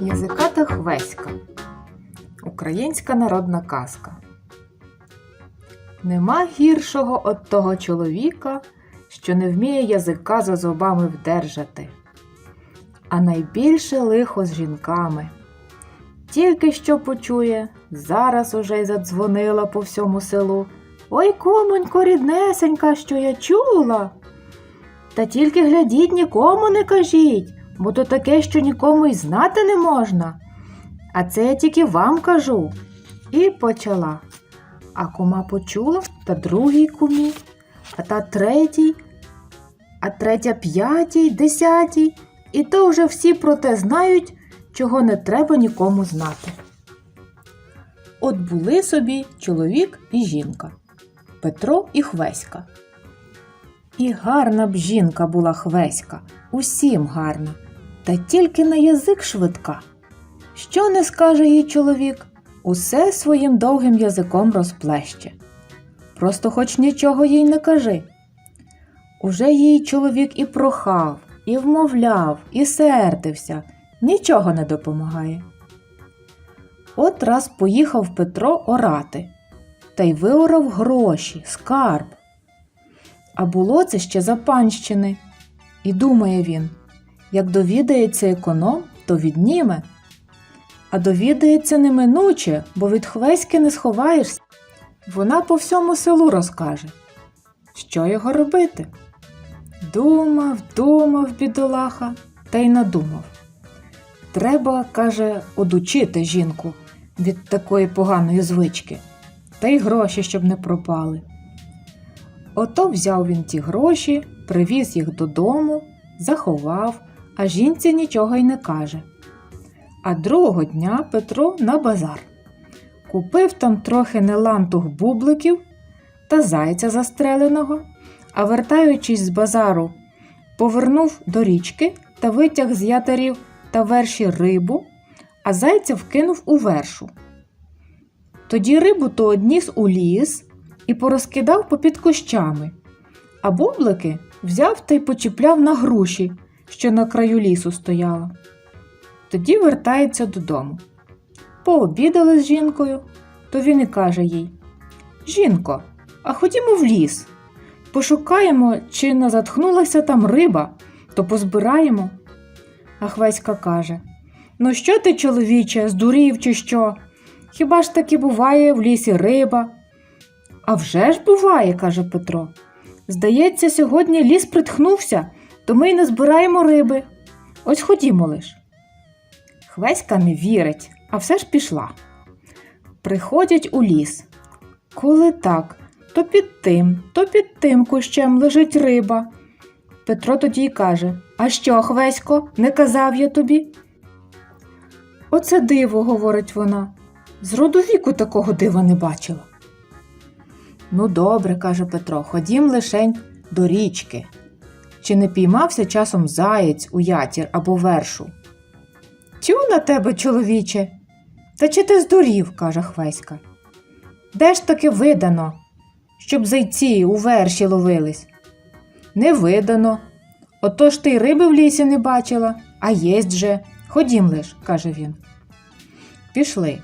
Язиката Хвеська. Українська народна казка. Нема гіршого от того чоловіка, що не вміє язика за зубами вдержати. А найбільше лихо з жінками. Тільки що почує, зараз уже й задзвонила по всьому селу. Ой, комонько, ріднесенька, що я чула. Та тільки глядіть, нікому не кажіть, бо то таке, що нікому й знати не можна. А це я тільки вам кажу. І почала. А кума почула, та другій кумі, а та третій, а третя п'ятій, десятій. І то вже всі про те знають, чого не треба нікому знати. От були собі чоловік і жінка Петро і Хвеська. І гарна б жінка була Хвеська, усім гарна, та тільки на язик швидка. Що не скаже їй чоловік, усе своїм довгим язиком розплеще. Просто хоч нічого їй не кажи. Уже їй чоловік і прохав, і вмовляв, і сердився, нічого не допомагає. От раз поїхав Петро орати та й виорав гроші, скарб. А було це ще за панщини. І думає він, як довідається економ, то відніме. А довідається неминуче, бо від хвеськи не сховаєшся. Вона по всьому селу розкаже. Що його робити? Думав, думав, бідолаха, та й надумав. Треба, каже, одучити жінку від такої поганої звички, та й гроші, щоб не пропали. Ото взяв він ті гроші, привіз їх додому, заховав, а жінці нічого й не каже. А другого дня Петро на базар. Купив там трохи нелантух бубликів та зайця застреленого, а вертаючись з базару, повернув до річки та витяг з ятерів та верші рибу, а зайця вкинув у вершу. Тоді рибу то одніс у ліс і порозкидав попід кущами, а бублики взяв та й почіпляв на груші, що на краю лісу стояла. Тоді вертається додому. Пообідали з жінкою, то він і каже їй: Жінко, а ходімо в ліс. Пошукаємо, чи не затхнулася там риба, то позбираємо. А Хвеська каже: Ну, що ти, чоловіче, здурів, чи що? Хіба ж таки буває в лісі риба? А вже ж буває, каже Петро. Здається, сьогодні ліс притхнувся, то ми й не збираємо риби. Ось ходімо лиш. Хвеська не вірить, а все ж пішла. Приходять у ліс. Коли так, то під тим, то під тим кущем лежить риба. Петро тоді й каже: А що, Хвесько, не казав я тобі? Оце диво, говорить вона. З роду віку такого дива не бачила. Ну, добре, каже Петро, ходім лишень до річки. Чи не піймався часом заєць у ятір або вершу? Тю на тебе, чоловіче. Та чи ти здурів, каже Хвеська. Де ж таки видано, щоб зайці у верші ловились? Не видано. Отож ти й риби в лісі не бачила, а єсть же. Ходім лиш, каже він. Пішли.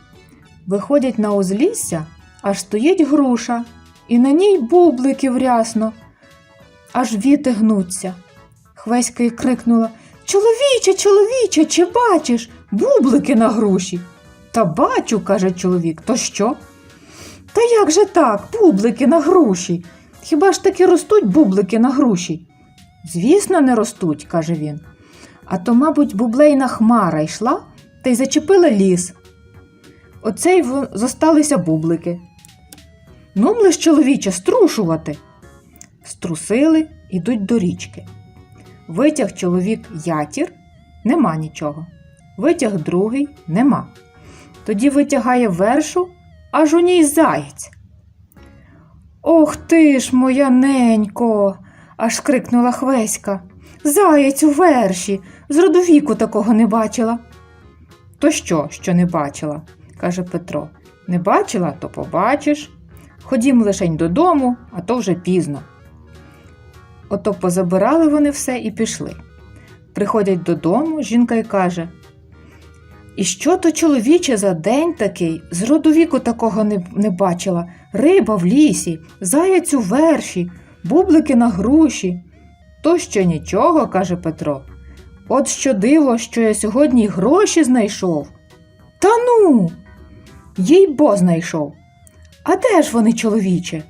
Виходять на узлісся, аж стоїть груша, і на ній бублики врясно, аж віти гнуться. Хвеська й крикнула Чоловіче, чоловіче, чи бачиш? Бублики на груші. Та бачу, каже чоловік, то що? Та як же так, бублики на груші? Хіба ж таки ростуть бублики на груші? Звісно, не ростуть, каже він. А то, мабуть, бублейна хмара йшла та й зачепила ліс. Оце й зосталися бублики. Ну, млиш, чоловіче, струшувати. Струсили, ідуть до річки. Витяг чоловік ятір, нема нічого. Витяг другий нема. Тоді витягає вершу, аж у ній заєць. Ох ти ж, моя ненько, аж крикнула Хвеська. Заєць у верші, з роду віку такого не бачила. То що, що не бачила? каже Петро. Не бачила, то побачиш. Ходім лишень додому, а то вже пізно. Ото позабирали вони все і пішли. Приходять додому, жінка й каже: І що то чоловіче за день такий, з роду віку такого не, не бачила. Риба в лісі, заяць у верші, бублики на груші. То ще нічого, каже Петро. От що диво, що я сьогодні гроші знайшов. Та ну. Їй бо знайшов. А де ж вони, чоловіче?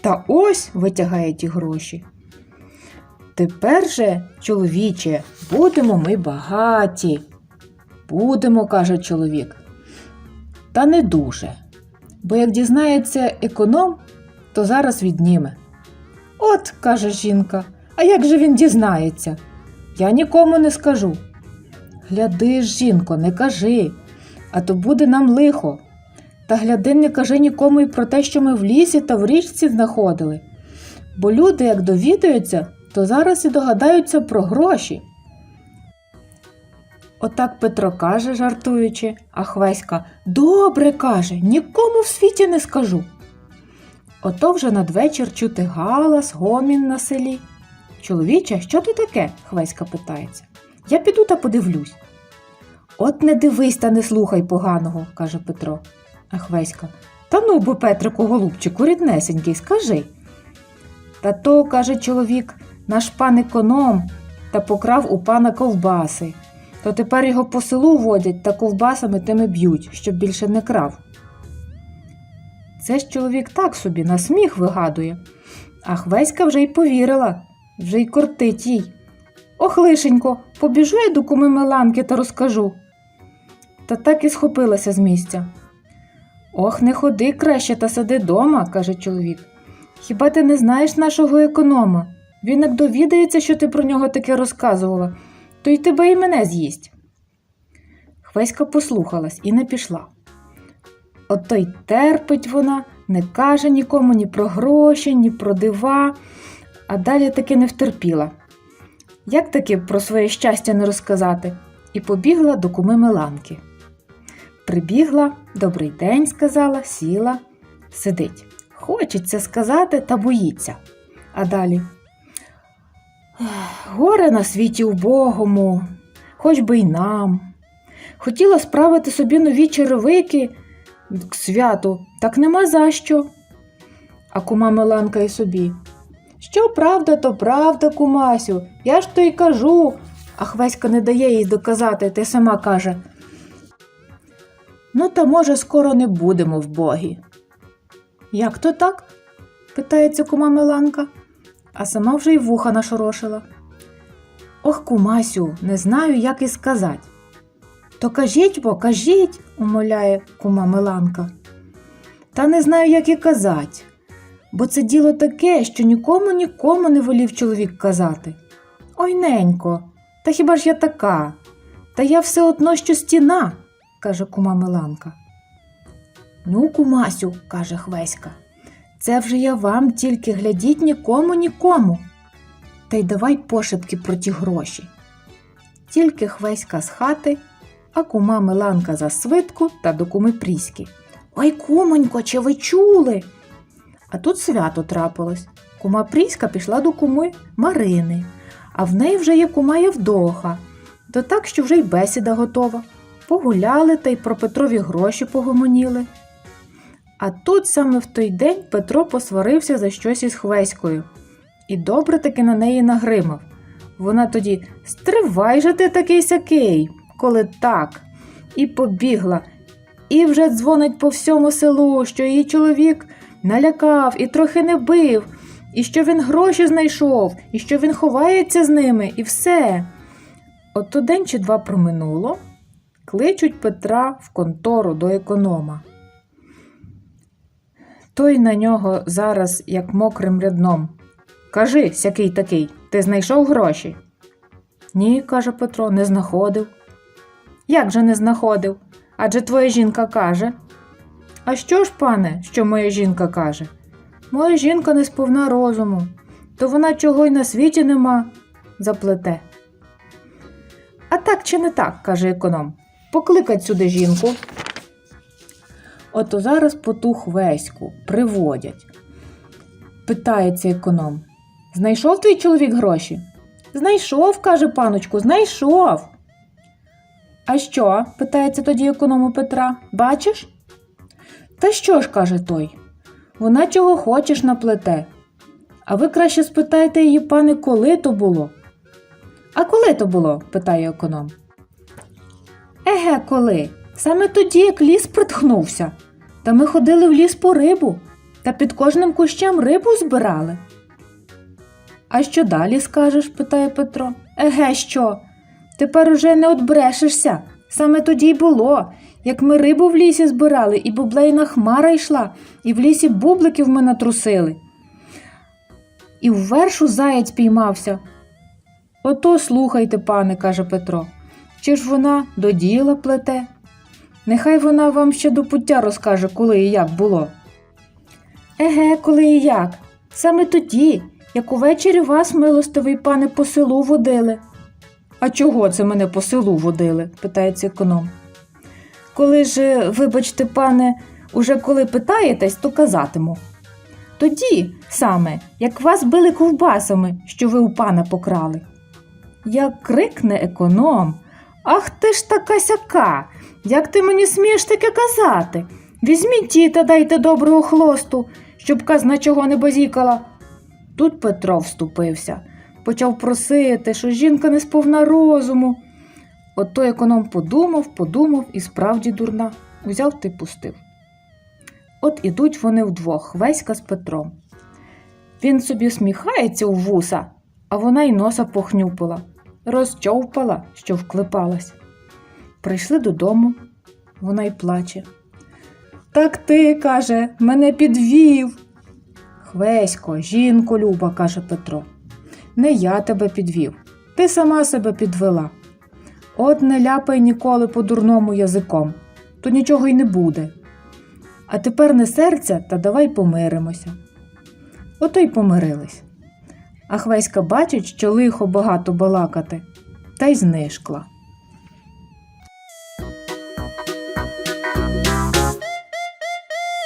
Та ось витягає ті гроші. Тепер же, чоловіче, будемо ми багаті. Будемо, каже чоловік. Та не дуже. Бо як дізнається економ, то зараз відніме. От, каже жінка, а як же він дізнається? Я нікому не скажу. Гляди ж, жінко, не кажи, а то буде нам лихо. Та гляди, не кажи нікому й про те, що ми в лісі та в річці знаходили. Бо люди, як довідаються, то зараз і догадаються про гроші. Отак Петро каже, жартуючи, а Хвеська добре каже, нікому в світі не скажу. Ото вже надвечір чути галас, гомін на селі. Чоловіче, що то таке? Хвеська питається. Я піду та подивлюсь. От не дивись та не слухай поганого, каже Петро. А Хвеська. Та ну, бо Петрику, голубчику, ріднесенький, скажи. Та то, каже чоловік, наш пан економ та покрав у пана ковбаси. То тепер його по селу водять та ковбасами тими б'ють, щоб більше не крав. Це ж чоловік так собі на сміх вигадує. А Хвеська вже й повірила, вже й кортить їй. Ох, лишенько, побіжу я до куми Меланки та розкажу. Та так і схопилася з місця. Ох, не ходи краще та сиди дома, каже чоловік. Хіба ти не знаєш нашого економа? Він як довідається, що ти про нього таке розказувала, то й тебе і мене з'їсть. Хвеська послухалась і не пішла. Ото й терпить вона, не каже нікому ні про гроші, ні про дива, а далі таки не втерпіла. Як таки про своє щастя не розказати? І побігла до куми Меланки. Прибігла, добрий день сказала, сіла, сидить. Хочеться сказати та боїться. А далі. «Ех, Горе на світі убогому, хоч би й нам. Хотіла справити собі нові черевики к святу, так нема за що. А кума Меланка й собі. Що правда, то правда, кумасю, я ж то й кажу. А Хвеська не дає їй доказати, й сама каже. Ну, та може, скоро не будемо в богі. Як то так? питається кума Меланка, а сама вже й вуха нашорошила. Ох, кумасю, не знаю, як і сказать. То кажіть бо, кажіть, умоляє кума Меланка. Та не знаю, як і казать, бо це діло таке, що нікому нікому не волів чоловік казати. Ой, ненько, та хіба ж я така? Та я все одно, що стіна, каже кума Меланка. Ну, кумасю, каже Хвеська, це вже я вам тільки глядіть нікому нікому. Та й давай пошепки про ті гроші. Тільки Хвеська з хати, а кума Меланка за свитку та до куми Пріськи. Ой, кумонько, чи ви чули? А тут свято трапилось. Кума Пріська пішла до куми Марини, а в неї вже є кума Євдоха, то так, що вже й бесіда готова. Погуляли та й про Петрові гроші погомоніли. А тут саме в той день Петро посварився за щось із Хвеською. І добре таки на неї нагримав. Вона тоді Стривай же ти такий сякий, коли так. І побігла. І вже дзвонить по всьому селу, що її чоловік налякав і трохи не бив, і що він гроші знайшов, і що він ховається з ними, і все. От день чи два проминуло, кличуть Петра в контору до економа. Той на нього зараз як мокрим рядном. Кажи, сякий такий, ти знайшов гроші? Ні, каже Петро, не знаходив. Як же не знаходив? Адже твоя жінка каже. А що ж, пане, що моя жінка каже? Моя жінка не сповна розуму, то вона чого й на світі нема, заплете. А так чи не так, каже економ. Покликать сюди жінку. Ото зараз потух веську приводять. Питається економ. Знайшов твій чоловік гроші? Знайшов, каже паночку, знайшов. А що? питається тоді економу Петра. Бачиш? Та що ж, каже той, вона чого хочеш наплете. А ви краще спитайте її, пане, коли то було. А коли то було? питає економ. Еге, коли? Саме тоді, як ліс притхнувся. Та ми ходили в ліс по рибу, та під кожним кущем рибу збирали. А що далі скажеш? питає Петро. Еге, що? Тепер уже не отбрешешся. Саме тоді й було, як ми рибу в лісі збирали, і бублейна хмара йшла, і в лісі бубликів ми натрусили. І в вершу заєць піймався. Ото слухайте, пане, каже Петро. Чи ж вона до діла плете? Нехай вона вам ще до пуття розкаже, коли і як було. Еге, коли і як? Саме тоді, як увечері вас, милостивий пане, по селу водили. А чого це мене по селу водили? питається економ. Коли ж, вибачте, пане, уже коли питаєтесь, то казатиму. Тоді саме, як вас били ковбасами, що ви у пана покрали. Як крикне економ. Ах ти ж така сяка, як ти мені смієш таке казати? Візьміть ті та дайте доброго хлосту, щоб казна чого не базікала. Тут Петро вступився, почав просити, що жінка не сповна розуму. Ото економ подумав, подумав і справді дурна, узяв та й пустив. От ідуть вони вдвох, Веська з Петром. Він собі сміхається у вуса, а вона й носа похнюпила, розчовпала, що вклепалась. Прийшли додому, вона й плаче. Так ти, каже, мене підвів. Хвесько, жінко люба, каже Петро. Не я тебе підвів, ти сама себе підвела. От не ляпай ніколи по дурному язиком, то нічого й не буде. А тепер не серця, та давай помиримося. Ото й помирились. А Хвеська бачить, що лихо багато балакати, та й знишкла.